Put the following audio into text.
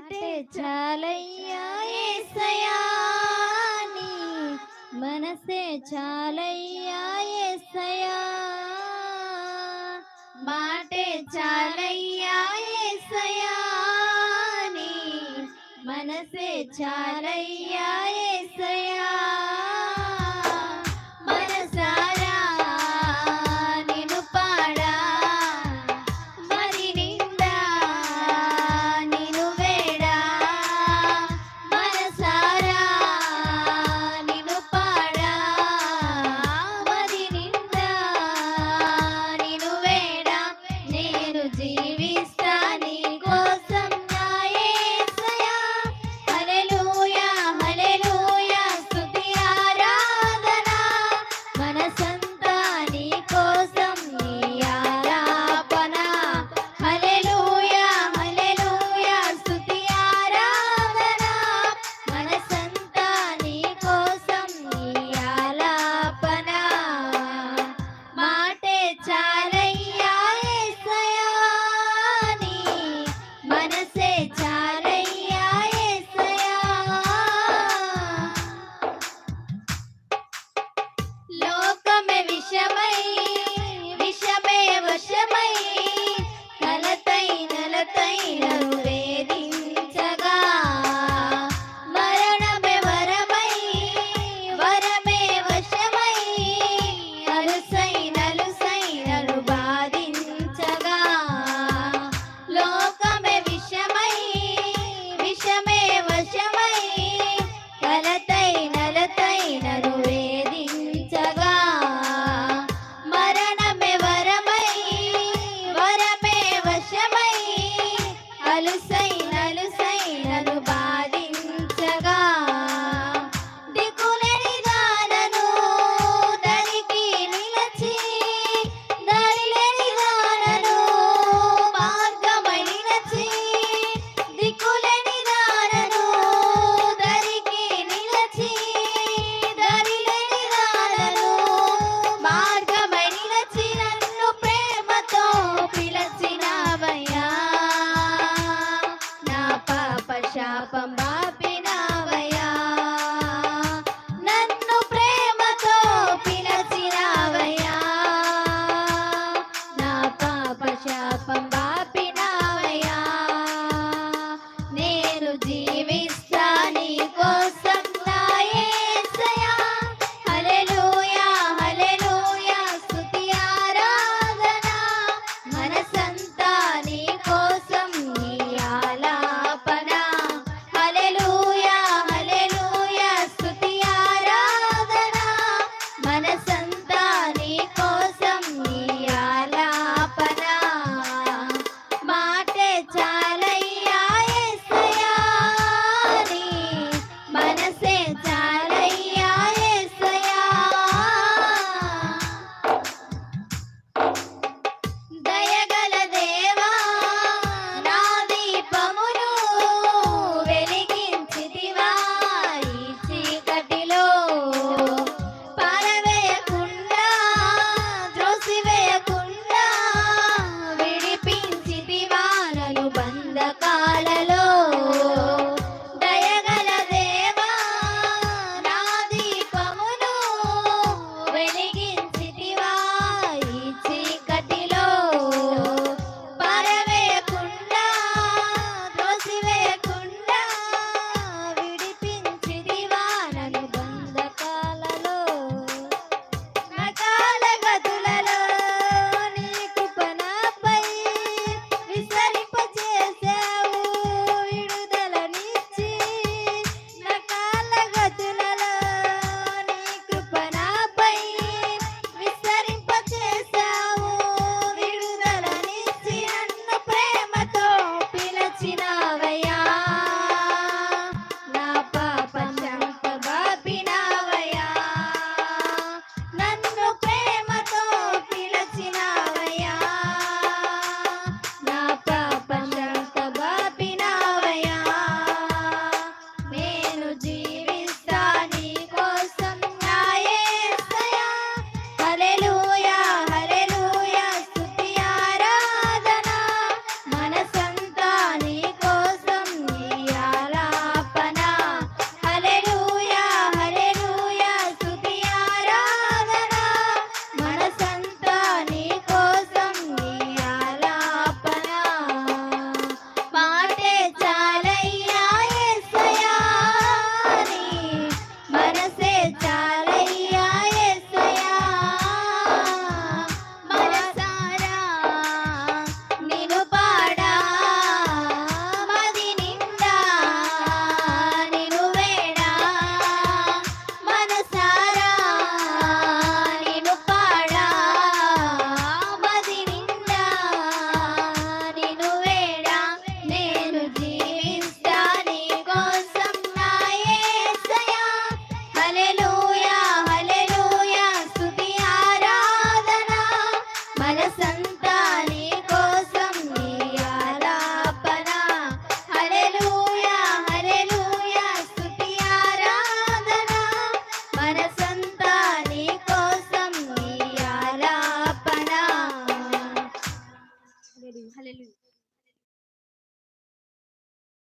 అంటే చాలయ్యా ఏసయా నీ మనసే చాలయ్యా ఏసయా మాటే చాలయ్యా ఏసయా నీ మనసే చాలయ్యా ಕಾಲ